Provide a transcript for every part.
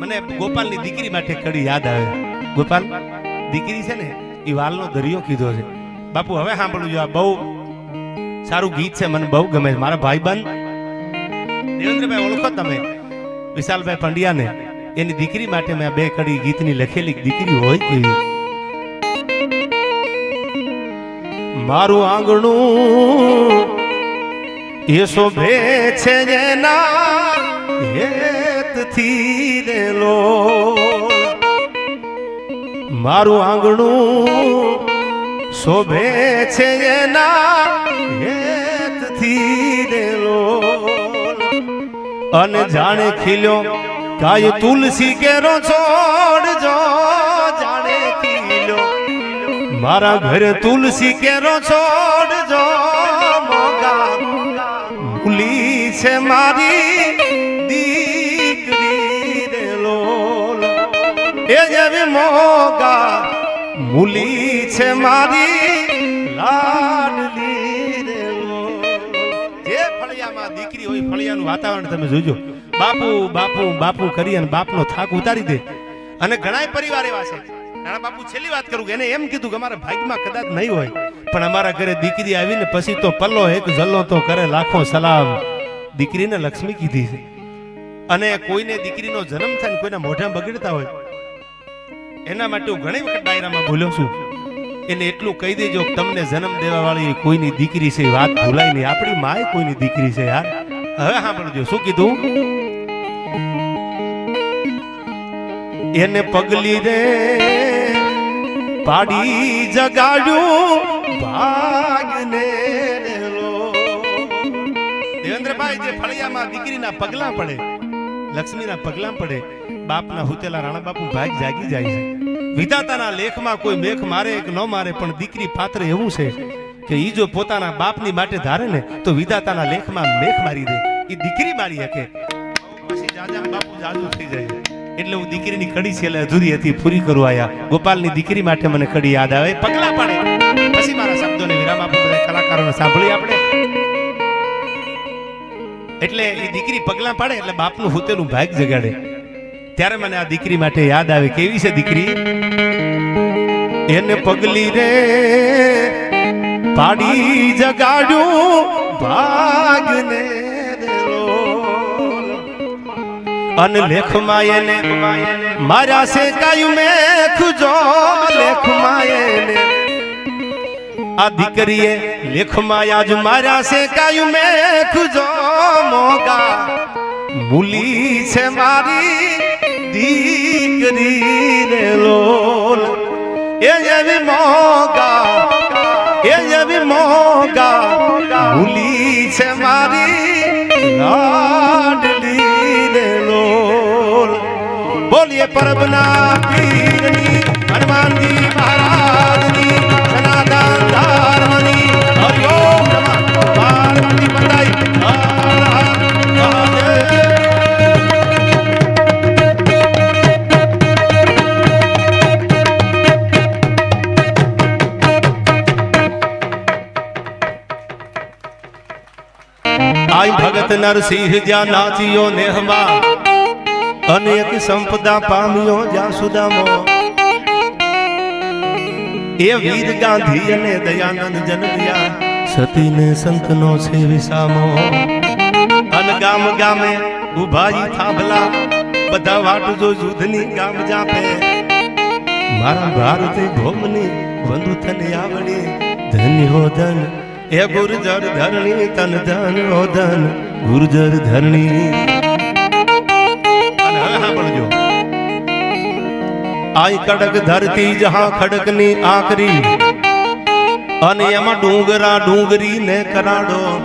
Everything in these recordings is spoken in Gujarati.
મને ગોપાલની દીકરી માટે કડી યાદ આવે. ગોપાલ, દીકરી છે ને, એ વાલનો દરિયો કીધો છે. બાપુ, હવે સાંભળું જો આ બહુ સારું ગીત છે, મને બહુ ગમે છે. મારા ભાઈબંધ, દેવેન્દ્રભાઈ, ઓળખો તમે? વિશાલભાઈ પંડ્યાને, એની દીકરી માટે મેં બે કડી ગીતની લખેલી દીકરી હોય કેવી મારું આંગણું એ શોભે છે જેના હેતથી રેલો મારું આંગણું શોભે છે એના હેતથી રેલો અને જાણે ખીલ્યો કાય તુલસી કેરો છોડજો જાણે ખીલ્યો. મારા ઘરે તુલસી કેરો છોડજો મોગા. ભૂલી છે મારી મોગા મૂલી છે મારી લાડલી રે જે ફળિયામાં દીકરી હોય ફળિયાનું વાતાવરણ તમે જોજો. બાપુ બાપુ બાપુ કરી અને બાપનો થાક ઉતારી દે. અને ઘણાય પરિવાર એવા છે. નાના બાપુ છેલ્લી વાત કરું એને એમ કીધું કે અમારા ભાગ્યમાં કદાચ નહીં હોય, પણ અમારા ઘરે દીકરી આવીને પછી તો પલ્લો એક જલ્લો તો કરે લાખો સલામ. દીકરીને લક્ષ્મી કીધી છે. અને કોઈને દીકરીનો જન્મ થાય ને કોઈના મોઢા બગડતા હોય એના માટે હું ઘણી વખત ડાયરામાં ભૂલ્યો છું. એટલે એટલું કહી દેજો તમને જન્મ દેવા વાળી કોઈની દીકરી છે વાત ભૂલાય નહીં. આપણી માય કોઈની દીકરી છે, યાર. હવે સાંભળજો, શું કીધું? એને પગલી રે પાડી જગાડ્યું, ભાગને દેવેન્દ્રભાઈ, જે ફળિયામાં દીકરીના પગલા પડે, લક્ષ્મીના પગલા પડે બાપના હુતેલા રાણા બાપુ ભાગ જાગી જાય છે. વિધાતાના લેખમાં કોઈ મેખ મારે કે ન મારે, પણ દીકરી પાત્ર એવું છે કે ઈ જો પોતાના બાપની માટે ધારે ને, તો વિધાતાના લેખમાં મેખ મારી દે. ઈ દીકરી મારી શકે. એટલે હું દીકરીની કડી છે એટલે અધૂરી હતી, પૂરી કરવા આયા. ગોપાલની દીકરી માટે મને કડી યાદ આવે. પગલા પાડે. પછી મારા શબ્દોને વિરામ આપો, બધા કલાકારોને સાંભળી આપણે. એટલે એ દીકરી પગલા પાડે, એટલે બાપનું હોતેલું ભાગ જગાડે. ત્યારે મને આ દીકરી માટે યાદ આવે કેવી છે દીકરી? એને પગલી રે પાડી જગાડ્યું ભાગને અન લેખમાં એને મારા સે કાયું મેખ જો, લેખમાં એને. આ દીકરીએ લેખમાં આજ મારા સે કાયું મેખ જો, મોગા. મૂલી છે મારી દીકરી રે લોલ એ એવી મોગા એ એવી મોગા મૂલી છે મારી લાડલી રે લોલ બોલીએ પરબના પીરની હનુમાનજી મહારાજની સનાતન આઈ ભગત નરસિંહ જ્યાં નાચિયો નેહમાં અનેક સંપદા પામ્યો જ્યાં સુદામો. એ વીર ગાંધી અને દયાનંદ જન્મ્યા સતીને સંતનો છે વિસામો. અન ગામ ગામે ઉભાઈ થાંભલા, બધા વાટ જો યુદ્ધની ગામ જાપે. મારા ભારતી ભોમની બંધુ આવડી ધન્ય હો ધન એ ગુર્જર ધરણી, તન ધન, ઓ ધન. ગુર્જર ધરણી. આઈ કડક ધરતી જહા ખડકની આકરી. અને એમાં ડુંગરા ડુંગરી ને કરાડો.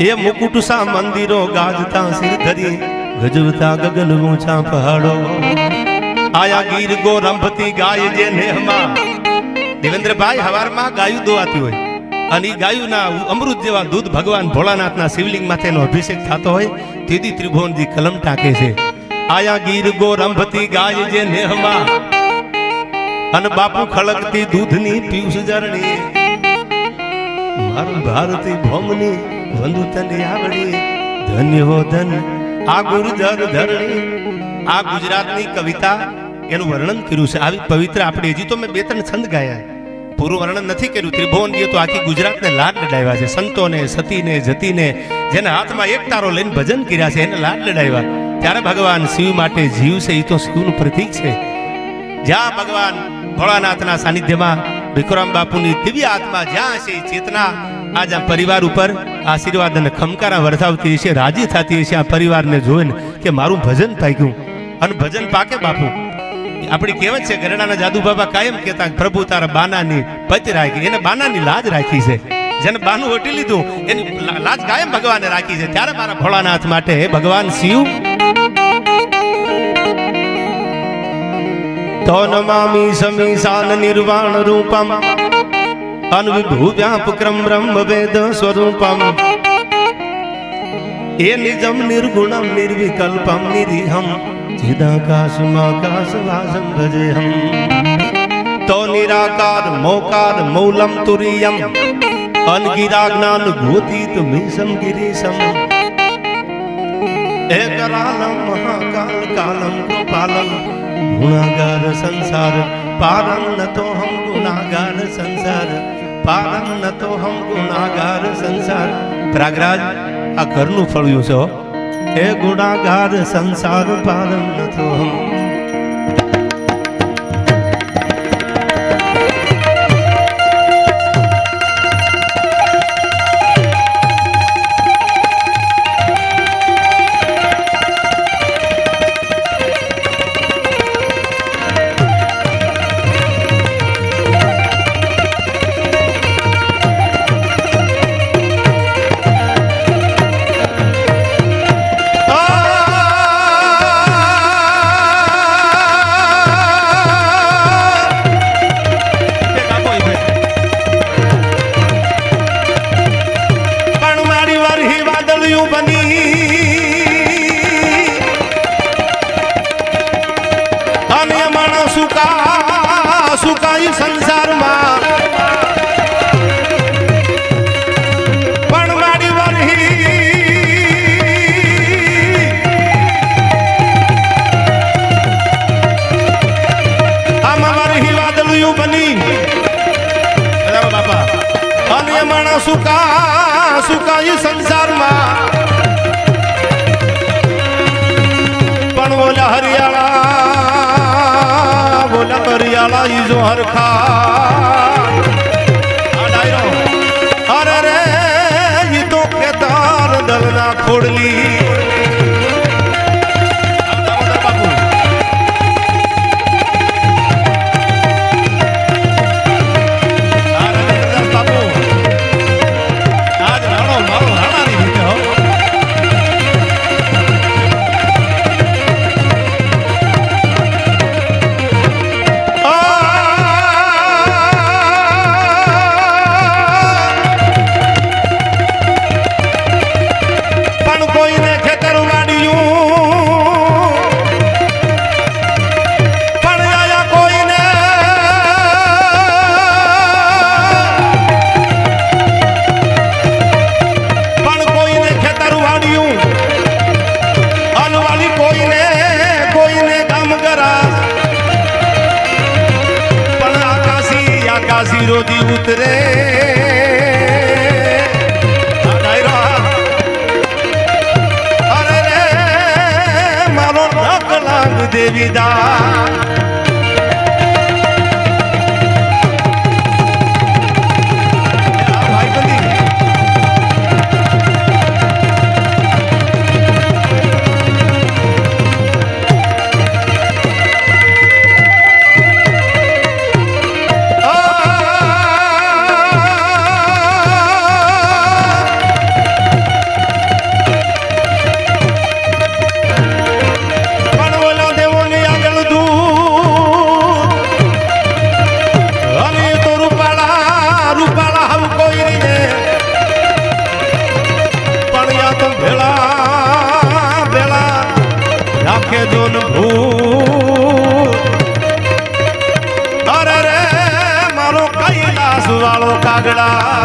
એ મુકુટ સા મંદિરો ગાજતા સિર ધરી. ગજવતા ગગન ઊંચા પહાડો. આયા ગીર ગોરંભતી ગાય જે નેહમાં. દેવેન્દ્રભાઈ હવારમાં ગાયું દોવાતી હોય. અને ગાયુંના અમૃત જેવા દૂધ ભગવાન ભોળાનાથના શિવલિંગ માથેનો અભિષેક થતો હોય તેથી ત્રિભુવનજી કલમ ટાકે છે. આયા ગીર ગો રંભતી ગાય જે નેહમાં, અને બાપુ ખળકતી દૂધની પિયુષ જરણી મારું ભારતી ભોમની વંદુ તને આવડી, ધન્ય ધન, આ ગુરુધર ધરણી. આ ગુજરાતની કવિતા એનું વર્ણન કર્યું છે. આવી પવિત્ર આપણે, હજી તો મેં બે ત્રણ છંદ ગાયા. પૂરું વર્ણન નથી કર્યું. ત્રિભુવનજીએ તો આખી ગુજરાતને લાડ લડાવ્યા છે. સંતોને, સતીને, જતીને, જેના હાથમાં એક તારો લઈને ભજન કર્યા છે, એને લાડ લડાવ્યા. ત્યારે ભગવાન શિવ માટે જીવ છે, એ તો શિવનું પ્રતીક છે. જ્યાં ભગવાન ભોળાનાથના સાનિધ્યમાં વિક્રમ બાપુની દિવ્ય આત્મા જ્યાં છે ચેતના આજ આ પરિવાર ઉપર આશીર્વાદ અને ખમકારા વર્તાવતી છે રાજી થતી છે આ પરિવારને જોઈને કે મારું ભજન પાક્યું. અને ભજન પાકે બાપુ. આપણી કહેવત છે ગરડાના જાદુ બાબા કાયમ કહેતા પ્રભુ તારા બાનાની પતિ રાખી એને બાનાની લાજ રાખી છે. જેને બાનું ઓટી લીધું, એની લાજ કાયમ ભગવાને રાખી છે. ત્યારે મારા ભોળાનાથ માટે ભગવાન શિવ. તો નમામિ સમીશાન નિર્વાણ રૂપમ. અનવિભૂવ્યાપક્રમ બ્રહ્મ વેદ સ્વરૂપમ. એ નિજમ નિર્ગુણમ નિર્વિકલ્પમ નિરીહમ. મોકાર મૌલમ તુરિયમ અનગિરા જ્ઞાન ભૂતિત મિશમ ગિરીશમ એકરાલમ મહાકાલ કાલમ કૃપાલમ ગુણાગાર સંસાર પારમ નતો હમ ગુણાગાર સંસાર પારમ નતો હમ ગુણાગાર સંસાર પ્રયાગરાજ આ ઘરનું ફળ્યું છે હો. ગુણાગાર સંસાર પાર નથો জ্বালাই জোহর খা લાગ કાગડા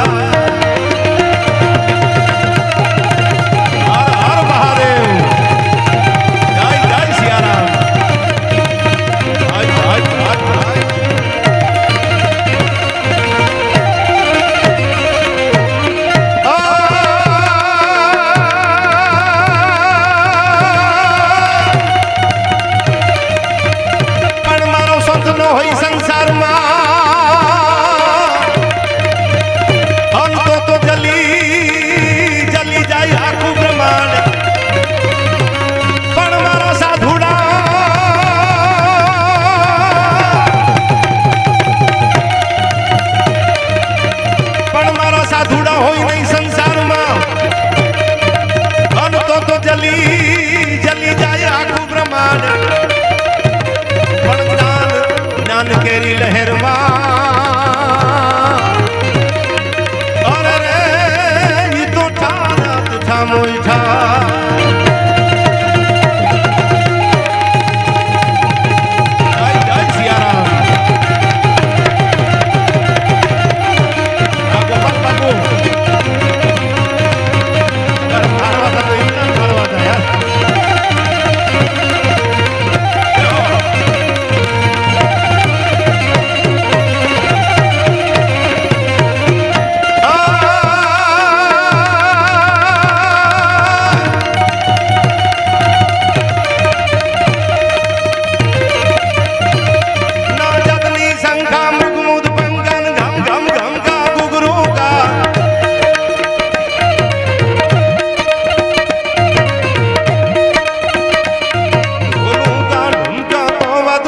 নাই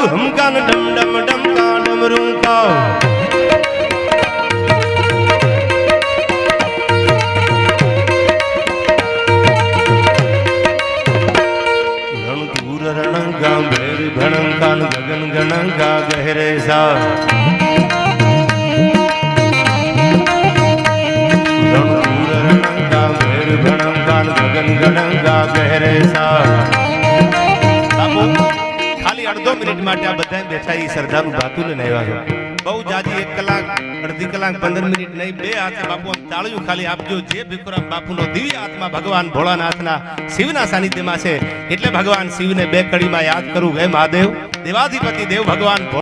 ધમકાન ડમ ડમ ડમકા ડમરું કાવ. રણધૂર રણંગા ભૈર ભણંકાન ગગન ગણંગા ગહેરે સા રણધૂર રણંગા ભૈર ભણંકાન ગગન ગણંગા ગહેરે સા ખાલી મિનિટ માટે આ બધા બેઠા એ સરદારનું ભાતું લઈને આવ્યા છો. બહુ જાજી એક કલાક, અડધી કલાક, પંદર મિનિટ નહીં, બે હાથે બાપુ તાળિયું ખાલી આપજો. જે ભીખુરામ બાપુનો દિવ્ય આત્મા ભગવાન ભોળાનાથના શિવના સાનિધ્યમાં છે, એટલે ભગવાન શિવને બે કડીમાં યાદ કરું, હે મહાદેવ? દેવાધિપતિ દેવ ભગવાન